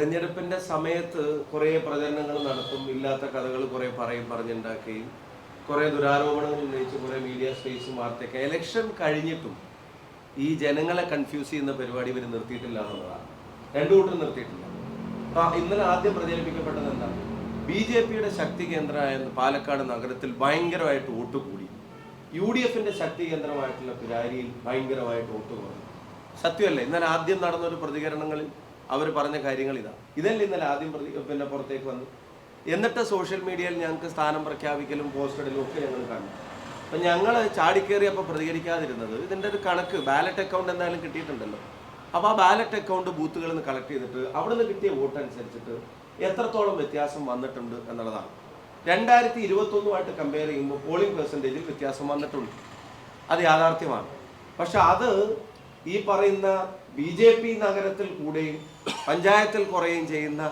തെരഞ്ഞെടുപ്പിന്റെ സമയത്ത് കുറേ പ്രചരണങ്ങൾ നടത്തും ഇല്ലാത്ത കഥകൾ കുറേ പറയും പറഞ്ഞുണ്ടാക്കുകയും കുറേ ദുരാരോപണങ്ങൾ ഉന്നയിച്ച് കുറേ മീഡിയ സ്പേസും വാർത്തയൊക്കെ ഇലക്ഷൻ കഴിഞ്ഞിട്ടും ഈ ജനങ്ങളെ കൺഫ്യൂസ് ചെയ്യുന്ന പരിപാടി ഇവർ നിർത്തിയിട്ടില്ല എന്നുള്ളതാണ്. രണ്ടു കൂട്ടരും നിർത്തിയിട്ടില്ല. അപ്പൊ ഇന്നലെ ആദ്യം പ്രചരിപ്പിക്കപ്പെട്ടത് എന്താണ് ബി ജെ പിയുടെ ശക്തി കേന്ദ്രമായ പാലക്കാട് നഗരത്തിൽ ഭയങ്കരമായിട്ട് വോട്ട് കൂടി. യു ഡി എഫിന്റെ ശക്തി കേന്ദ്രമായിട്ടുള്ള പിരാരിയിൽ ഭയങ്കരമായിട്ട് വോട്ട് കുറഞ്ഞു. സത്യമല്ലേ? ഇന്നലെ ആദ്യം നടന്ന ഒരു പ്രതികരണങ്ങളിൽ അവർ പറഞ്ഞ കാര്യങ്ങൾ ഇതാ. ഇതല്ലേ ഇന്നലെ ആദ്യം പ്രതി പിന്നെ പുറത്തേക്ക് വന്നു. എന്നിട്ട് സോഷ്യൽ മീഡിയയിൽ ഞങ്ങൾക്ക് സ്ഥാനം പ്രഖ്യാപിക്കലും പോസ്റ്ററിലും ഒക്കെ ഞങ്ങൾ കണ്ടു. അപ്പം ഞങ്ങൾ ചാടിക്കേറിയപ്പോൾ പ്രതികരിക്കാതിരുന്നത് ഇതിന്റെ ഒരു കണക്ക് ബാലറ്റ് അക്കൗണ്ട് എന്തായാലും കിട്ടിയിട്ടുണ്ടല്ലോ. അപ്പോൾ ആ ബാലറ്റ് അക്കൗണ്ട് ബൂത്തുകളിൽ നിന്ന് കളക്ട് ചെയ്തിട്ട് അവിടെ നിന്ന് കിട്ടിയ വോട്ട് അനുസരിച്ചിട്ട് എത്രത്തോളം വ്യത്യാസം വന്നിട്ടുണ്ട് എന്നുള്ളതാണ്. രണ്ടായിരത്തി ഇരുപത്തൊന്നുമായിട്ട് കമ്പയർ ചെയ്യുമ്പോൾ പോളിംഗ് പെർസെന്റേജിൽ വ്യത്യാസം വന്നിട്ടുണ്ട്. അത് യാഥാർത്ഥ്യമാണ്. പക്ഷെ അത് ഈ പറയുന്ന ബി ജെ പി നഗരത്തിൽ കൂടെയും പഞ്ചായത്തിൽ കുറയുകയും ചെയ്യുന്ന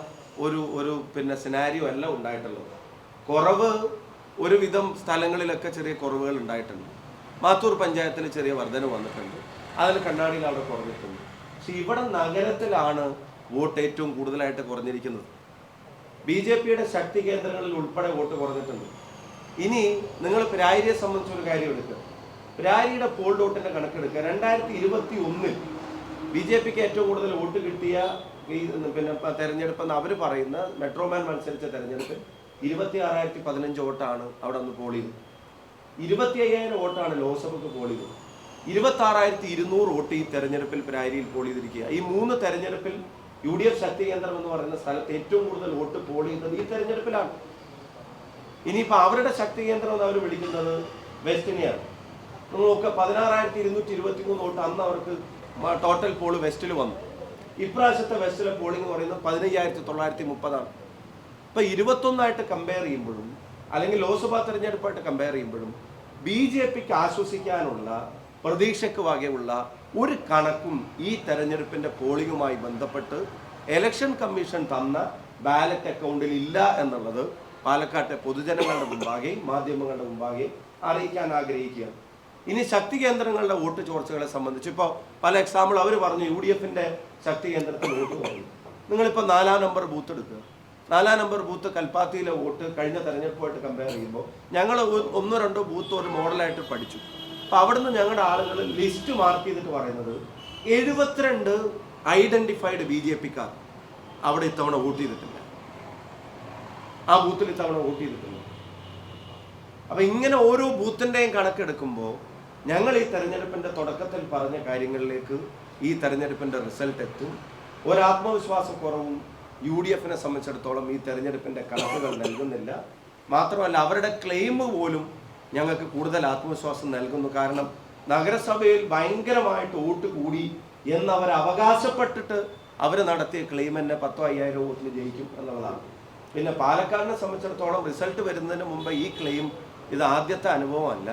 ഒരു ഒരു പിന്നെ സിനാരിയോ അല്ല ഉണ്ടായിട്ടുള്ളത്. കുറവ് ഒരുവിധം സ്ഥലങ്ങളിലൊക്കെ ചെറിയ കുറവുകൾ ഉണ്ടായിട്ടുണ്ട്. മാത്തൂർ പഞ്ചായത്തിൽ ചെറിയ വർധന വന്നിട്ടുണ്ട്. അതിൽ കണ്ണാടിയിൽ അവിടെ കുറഞ്ഞിട്ടുണ്ട്. പക്ഷെ ഇവിടെ നഗരത്തിലാണ് വോട്ട് ഏറ്റവും കൂടുതലായിട്ട് കുറഞ്ഞിരിക്കുന്നത്. ബി ജെ പിയുടെ ശക്തി കേന്ദ്രങ്ങളിൽ ഉൾപ്പെടെ വോട്ട് കുറഞ്ഞിട്ടുണ്ട്. ഇനി നിങ്ങൾ പിരാരിയെ സംബന്ധിച്ചൊരു കാര്യം എടുക്കുക. പിരാരിയുടെ പോൾ ഡോട്ടിന്റെ കണക്കെടുക്കുക. രണ്ടായിരത്തി ഇരുപത്തി ഒന്നിൽ ബി ജെ പിക്ക് ഏറ്റവും കൂടുതൽ വോട്ട് കിട്ടിയ പിന്നെ തെരഞ്ഞെടുപ്പ് എന്ന് അവർ പറയുന്ന മെട്രോമാൻ മത്സരിച്ച തെരഞ്ഞെടുപ്പ് ഇരുപത്തി ആറായിരത്തി പതിനഞ്ച് വോട്ടാണ് അവിടെ ഒന്ന് പോൾ ചെയ്തത്. ഇരുപത്തി അയ്യായിരം വോട്ടാണ് ലോക്സഭയ്ക്ക് പോൾ ചെയ്തത്. ഇരുപത്തി ആറായിരത്തി ഇരുന്നൂറ് വോട്ട് ഈ തെരഞ്ഞെടുപ്പിൽ പ്രാരിയിൽ പോൾ ചെയ്തിരിക്കുക. ഈ മൂന്ന് തെരഞ്ഞെടുപ്പിൽ യു ഡി എഫ് ശക്തി കേന്ദ്രം എന്ന് പറയുന്ന സ്ഥലത്ത് ഏറ്റവും കൂടുതൽ വോട്ട് പോൾ ചെയ്യുന്നത് ഈ തെരഞ്ഞെടുപ്പിലാണ്. ഇനിയിപ്പോൾ അവരുടെ ശക്തി കേന്ദ്രം എന്ന് അവർ വിളിക്കുന്നത് വെസ്റ്റിനെയാണ് നോക്കുക പതിനാറായിരത്തി ഇരുന്നൂറ്റി ഇരുപത്തി മൂന്ന് വോട്ട് അന്ന് അവർക്ക് ടോട്ടൽ പോൾ വെസ്റ്റിൽ വന്നു. ഇപ്രാവശ്യത്തെ വെസ്റ്റിലെ പോളിംഗ് എന്ന് പറയുന്നത് പതിനയ്യായിരത്തി തൊള്ളായിരത്തി മുപ്പതാണ് ഇപ്പം ഇരുപത്തൊന്നായിട്ട് കമ്പയർ ചെയ്യുമ്പോഴും അല്ലെങ്കിൽ ലോക്സഭാ തെരഞ്ഞെടുപ്പായിട്ട് കമ്പയർ ചെയ്യുമ്പോഴും ബി ജെ പിക്ക് ആശ്വസിക്കാനുള്ള പ്രതീക്ഷയ്ക്ക് വകയുള്ള ഒരു കണക്കും ഈ തെരഞ്ഞെടുപ്പിന്റെ പോളിംഗുമായി ബന്ധപ്പെട്ട് എലക്ഷൻ കമ്മീഷൻ തന്ന ബാലറ്റ് അക്കൗണ്ടിൽ ഇല്ല എന്നുള്ളത് പാലക്കാട്ടെ പൊതുജനങ്ങളുടെ മുമ്പാകെ മാധ്യമങ്ങളുടെ മുമ്പാകെ അറിയിക്കാൻ ആഗ്രഹിക്കുകയാണ്. ഇനി ശക്തി കേന്ദ്രങ്ങളുടെ വോട്ട് ചോർച്ചകളെ സംബന്ധിച്ച് ഇപ്പോൾ പല എക്സാമ്പിൾ അവർ പറഞ്ഞു യു ഡി എഫിന്റെ ശക്തി കേന്ദ്രത്തിൽ വോട്ട് കുറഞ്ഞു നിങ്ങളിപ്പോൾ നാലാം നമ്പർ ബൂത്ത് എടുക്കുക. നാലാം നമ്പർ ബൂത്ത് കൽപ്പാത്തിയിലെ വോട്ട് കഴിഞ്ഞ തെരഞ്ഞെടുപ്പുമായിട്ട് കമ്പയർ ചെയ്യുമ്പോൾ ഞങ്ങൾ ഒന്നോ രണ്ടോ ബൂത്ത് ഒരു മോഡലായിട്ട് പഠിച്ചു. അപ്പോൾ അവിടുന്ന് ഞങ്ങളുടെ ആളുകൾ ലിസ്റ്റ് മാർക്ക് ചെയ്തിട്ട് പറയുന്നത് എഴുപത്തിരണ്ട് ഐഡന്റിഫൈഡ് ബി ജെ പിക്കാർ അവിടെ ഇത്തവണ വോട്ട് ചെയ്തിട്ടില്ല. ആ ബൂത്തിൽ ഇത്തവണ വോട്ട് ചെയ്തിട്ടില്ല. അപ്പൊ ഇങ്ങനെ ഓരോ ബൂത്തിന്റെയും കണക്കെടുക്കുമ്പോൾ ഞങ്ങൾ ഈ തെരഞ്ഞെടുപ്പിന്റെ തുടക്കത്തിൽ പറഞ്ഞ കാര്യങ്ങളിലേക്ക് ഈ തെരഞ്ഞെടുപ്പിന്റെ റിസൾട്ട് എത്തും. ഒരാത്മവിശ്വാസക്കുറവും യു ഡി എഫിനെ സംബന്ധിച്ചിടത്തോളം ഈ തെരഞ്ഞെടുപ്പിന്റെ കണക്കുകൾ നൽകുന്നില്ല. മാത്രമല്ല അവരുടെ ക്ലെയിം പോലും ഞങ്ങൾക്ക് കൂടുതൽ ആത്മവിശ്വാസം നൽകുന്നു. കാരണം നഗരസഭയിൽ ഭയങ്കരമായിട്ട് വോട്ട് കൂടി എന്നവർ അവകാശപ്പെട്ടിട്ട് അവർ നടത്തിയ ക്ലെയിം തന്നെ പത്തോ അയ്യായിരം വോട്ടിന് ജയിക്കും എന്നുള്ളതാണ്. പിന്നെ പാലക്കാടിനെ സംബന്ധിച്ചിടത്തോളം റിസൾട്ട് വരുന്നതിന് മുമ്പ് ഈ ക്ലെയിം ഇത് ആദ്യത്തെ അനുഭവമല്ല.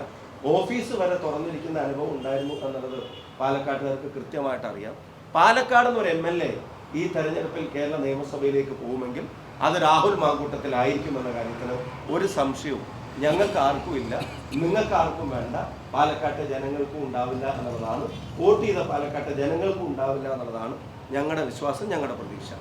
ഓഫീസ് വരെ തുറന്നിരിക്കുന്ന അനുഭവം ഉണ്ടായിരുന്നു എന്നുള്ളത് പാലക്കാട്ടുകാർക്ക് കൃത്യമായിട്ട് അറിയാം. പാലക്കാട് എന്നൊരു എം എൽ എ ഈ തെരഞ്ഞെടുപ്പിൽ കേരള നിയമസഭയിലേക്ക് പോകുമെങ്കിൽ അത് രാഹുൽ മാങ്കൂട്ടത്തിലായിരിക്കും എന്ന കാര്യത്തിന് ഒരു സംശയവും ഞങ്ങൾക്ക് ആർക്കും ഇല്ല. നിങ്ങൾക്ക് ആർക്കും വേണ്ട. പാലക്കാട്ടെ ജനങ്ങൾക്കും ഉണ്ടാവില്ല എന്നുള്ളതാണ്. വോട്ട് ചെയ്ത പാലക്കാട്ടെ ജനങ്ങൾക്കും ഉണ്ടാവില്ല എന്നുള്ളതാണ് ഞങ്ങളുടെ വിശ്വാസം ഞങ്ങളുടെ പ്രതീക്ഷ.